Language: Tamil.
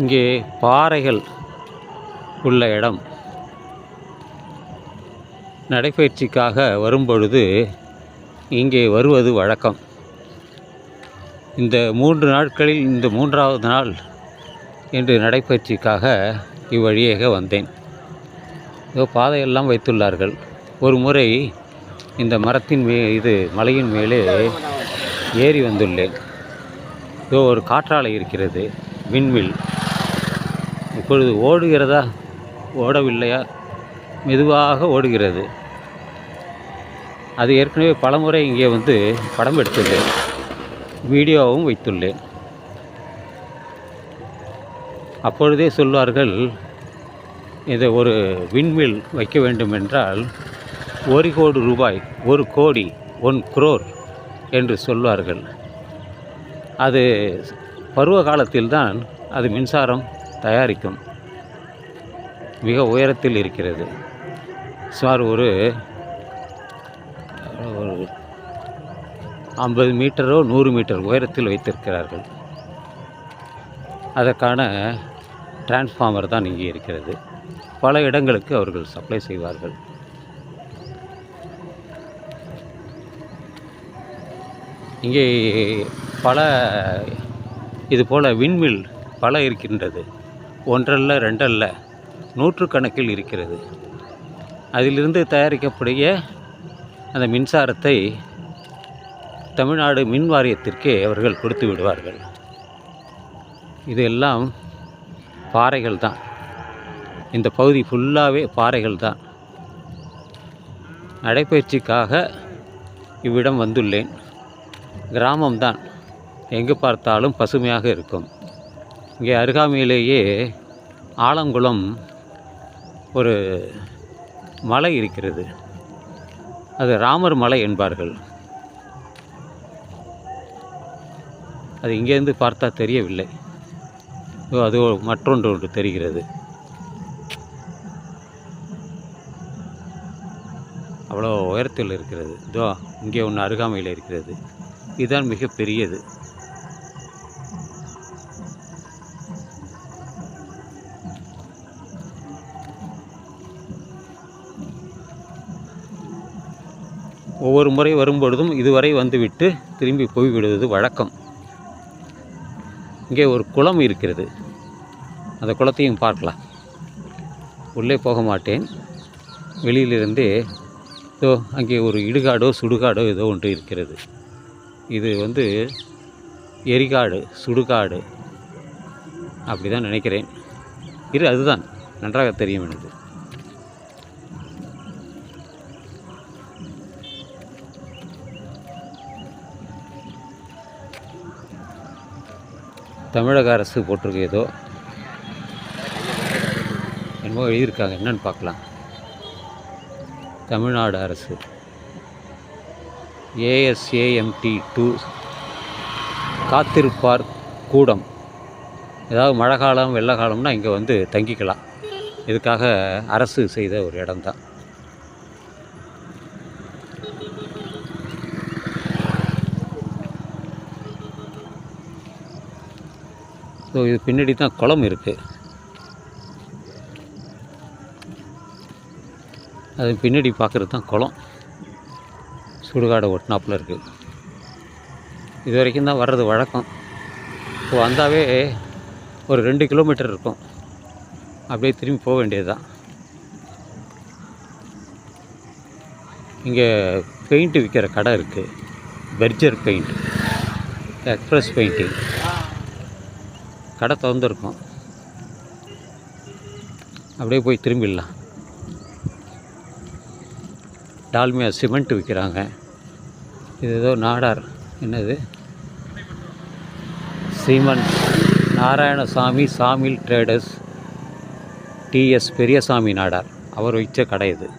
இங்கே பாறைகள் உள்ள இடம். நடைப்பயிற்சிக்காக வரும்பொழுது இங்கே வருவது வழக்கம். இந்த மூன்று நாட்களில் இந்த மூன்றாவது நாள் என்று நடைப்பயிற்சிக்காக இவ்வழியாக வந்தேன். இதோ பாதையெல்லாம் வைத்துள்ளார்கள். ஒரு முறை இந்த மரத்தின் மே இது மலையின் மேலே ஏறி வந்துள்ளேன். இதோ ஒரு காற்றாலை இருக்கிறது விண்வில் இப்பொழுது ஓடுகிறதா? ஓடவில்லையா? மெதுவாக ஓடுகிறது. அது ஏற்கனவே பலமுறை இங்கே வந்து படம் எடுத்துள்ளேன். வீடியோவும் வைத்துள்ளேன். அப்பொழுதே சொல்வார்கள் இதை ஒரு விண்மில் வைக்க வேண்டும் என்றால் ஒரு கோடி ரூபாய் ஒரு கோடி ஒன் குரோர் என்று சொல்வார்கள். அது பருவ காலத்தில்தான் அது மின்சாரம். தயாரிக்கும். மிக உயரத்தில் இருக்கிறது. சுமார் ஒரு ஒரு ஐம்பது மீட்டரோ நூறு மீட்டர் உயரத்தில் வைத்திருக்கிறார்கள். அதற்கான டிரான்ஸ்ஃபார்மர் தான் இங்கே இருக்கிறது. பல இடங்களுக்கு அவர்கள் சப்ளை செய்வார்கள். இங்கே பல இது போல் விண்மில் பல இருக்கின்றது. ஒன்றல்ல ரெண்டல்ல நூற்றுக்கணக்கில் இருக்கிறது. அதிலிருந்து தயாரிக்கக்கூடிய அந்த மின்சாரத்தை தமிழ்நாடு மின் வாரியத்திற்கே அவர்கள் கொடுத்து விடுவார்கள். இதெல்லாம் பாறைகள் தான். இந்த பகுதி ஃபுல்லாகவே பாறைகள் தான். நடைப்பயிற்சிக்காக இவ்விடம் வந்துள்ளேன். கிராமம்தான். எங்கு பார்த்தாலும் பசுமையாக இருக்கும். இங்கே அருகாமையிலேயே ஆலங்குளம் ஒரு மலை இருக்கிறது. அது ராமர் மலை என்பார்கள். அது இங்கேருந்து பார்த்தா தெரியவில்லை. அது மற்றொன்று ஒன்று தெரிகிறது. அவ்வளோ உயரத்தில் இருக்கிறது. இதோ இங்கே ஒன்று அருகாமையில் இருக்கிறது. இதுதான் மிகப்பெரியது ஒவ்வொரு முறை வரும்பொழுதும் இதுவரை வந்துவிட்டு திரும்பி போய்விடுவது வழக்கம். இங்கே ஒரு குளம் இருக்கிறது. அந்த குளத்தையும் பார்க்கலாம். உள்ளே போக மாட்டேன். வெளியிலிருந்தே இதோ அங்கே ஒரு இடுகாடோ சுடுகாடோ ஏதோ ஒன்று இருக்கிறது. இது வந்து எரிகாடு சுடுகாடு அப்படி தான் நினைக்கிறேன். இரு அதுதான். நன்றாக தெரியும் எனக்கு தமிழக அரசு போட்டிருக்கு ஏதோ என்னமோ எழுதியிருக்காங்க என்னன்னு பார்க்கலாம். தமிழ்நாடு அரசு. ஏஎஸ்ஏஎம்டி டூ காத்திருப்பார் கூடம். ஏதாவது மழை காலம் வெள்ள காலம்னா இங்கே வந்து தங்கிக்கலாம். இதுக்காக அரசு செய்த ஒரு இடம்தான். ஸோ இது பின்னாடி தான் குளம் இருக்குது அது பின்னாடி பார்க்குறது தான் குளம். சுடுகாடை ஒட்டினாப்புல இருக்குது இது வரைக்கும் தான் வர்றது வழக்கம். இப்போ வந்தாவே ஒரு ரெண்டு கிலோமீட்டர் இருக்கும். அப்படியே திரும்பி போக வேண்டியது தான் இங்கே பெயிண்ட்டு விற்கிற கடை இருக்குது பெர்ஜர் பெயிண்ட். Express painting. கடை திறந்துருக்கும். அப்படியே போய் திரும்பிடலாம். டால்மியா சிமெண்ட் விற்கிறாங்க. இது ஏதோ நாடார். என்னது? Seeman Narayanasamy sawmill traders TS Periyasamy Nadar. அவர் வைச்ச கடை இது.